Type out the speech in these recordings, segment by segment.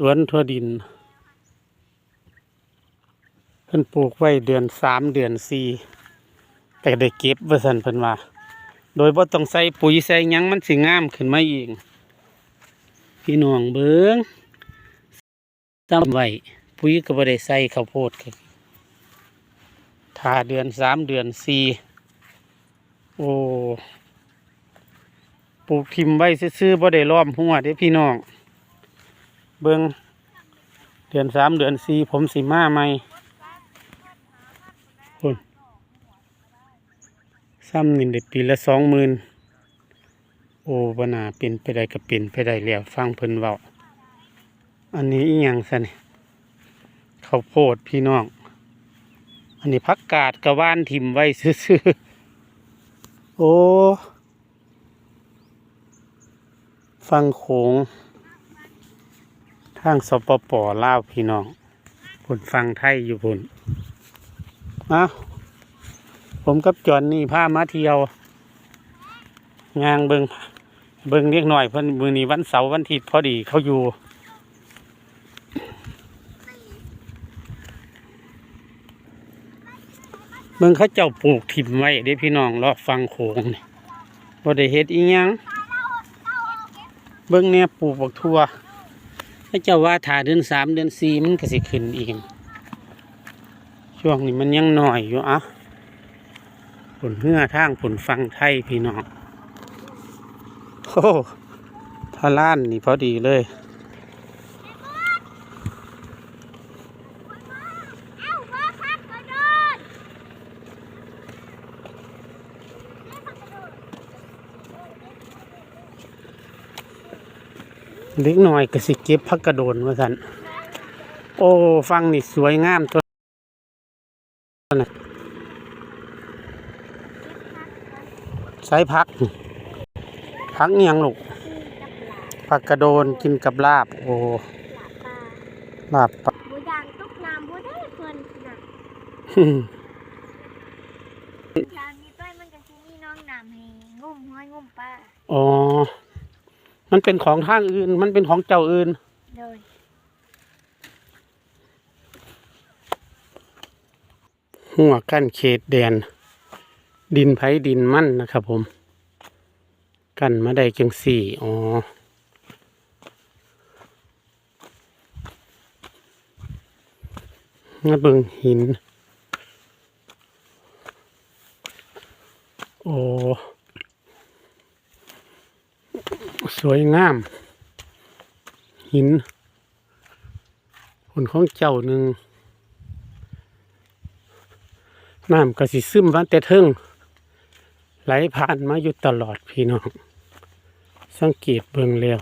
สวนทั่วดินเพิ่นปลูกไว้เดือนสามเดือนสี่แต่ได้เก็บว่าสันเพิ่นว่าโดยบ่ต้องใส่ปุ๋ยใส่ยังมันสิงามขึ้นมาเองพี่น้องเบิงซ้ำไว้ปุ๋ยก็บ่ได้ใส่ข้าวโพดครับถ้าเดือนสามเดือนสี่โอ้ปลูกทิมไว้ซื่อๆบ่ได้ล้อมหัวเด้พี่น้อง เบิงเดือนสามเดือนสี่ผมสิมาใหม่คุณซ้ำนี่ได้ปีละสองหมื่นโอ้บนาเป็นไปได้ก็เป็นไปได้แล้วฟังเพิ่นเว้าอันนี้อีหยังซะนี่ข้าวโพดพี่น้อง อันนี้พักกาดกระว่านถิ่มไว้ซื่อโอ้ ฟังโขง ทางสปปลาวพี่น้องผลฟังไทยอยู่พุ่นเอาผมกับจอนนี่พามาเที่ยว งางเบิงเบิงเรียกหน่อยเพิ่นมือนี้วันเสาร์วันอาทิตย์พอดีเขาอยู่เบิ่งเขาเจ้าปลูกถิ่มไว้เด้พี่น้องเลาฟังโขงนี่บ่ได้เฮ็ดอีหยังเบิ่งเนี่ยปลูกบักทั่ว ถ้าเจ้าว่าถ่าเดือนสามเดือนสี่มันก็สิขึ้นเองช่วงนี้มันยังหน่อยอยู่อะผลเหื่อทางผลฟังไทยพี่น้องโอ้ทาล้านนี่พอดีเลย เล็กหน่อยก็สิเก็บพักกระโดนว่าสันโอ้ฟังนี่สวยงามตัวนะใช้พัก พักเงียงลูกพักกระโดนกินกับลาบ โอ้ลาบปลาบัวยางตุกน้ำบัวได้เพิ่นน่ะยางนี้ต้อยมันก็สิมีน้องน้ำให้งุ่มห้อยงุ่มปลาอ๋อ มันเป็นของทางอื่น มันเป็นของเจ้าอื่นเลยหัวกั้นเขตแดน ดินไผดินมั่นนะครับผม กันมาได้จังสี่อ๋อมาเบิ่งหิน โอ้ สวยงาม หินผลของเจ้าหนึ่งน้ำก็สิซึมวันแต่เทิงไหลผ่านมาอยู่ตลอดพี่น้อง สังเกตเบิ่งแล้ว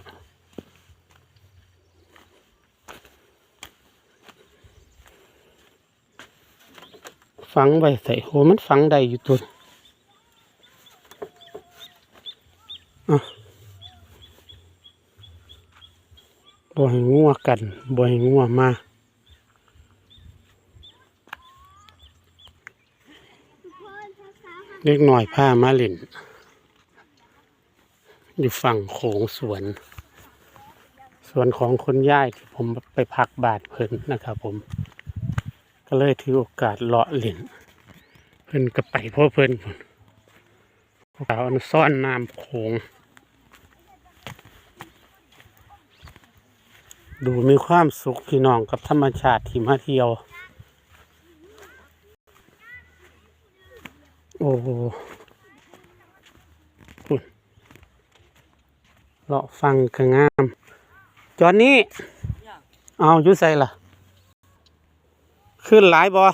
ฝังไว้ใส่โหมันฝังได้อยู่ตัวอะ บ่ให้งัวกันบ่ให้งัวมาเล็กหน่อยผ้ามาล่นอยู่ฝั่งโขงสวน สวนของคนย่ายที่ผมไปพักบาทเพิ่นนะครับผม ก็เลยถือโอกาสเลาะเล่นเพิ่นก็ไปพราะเพิ่นคนเขาเอาซ่อนน้ำโขง ดูมีความสุขพี่น้องกับธรรมชาติที่มาเที่ยว โอ้โหเลาะฟังก็งาม จอนนี้ เอาอยู่ใส่ล่ะ ขึ้นหลายบอ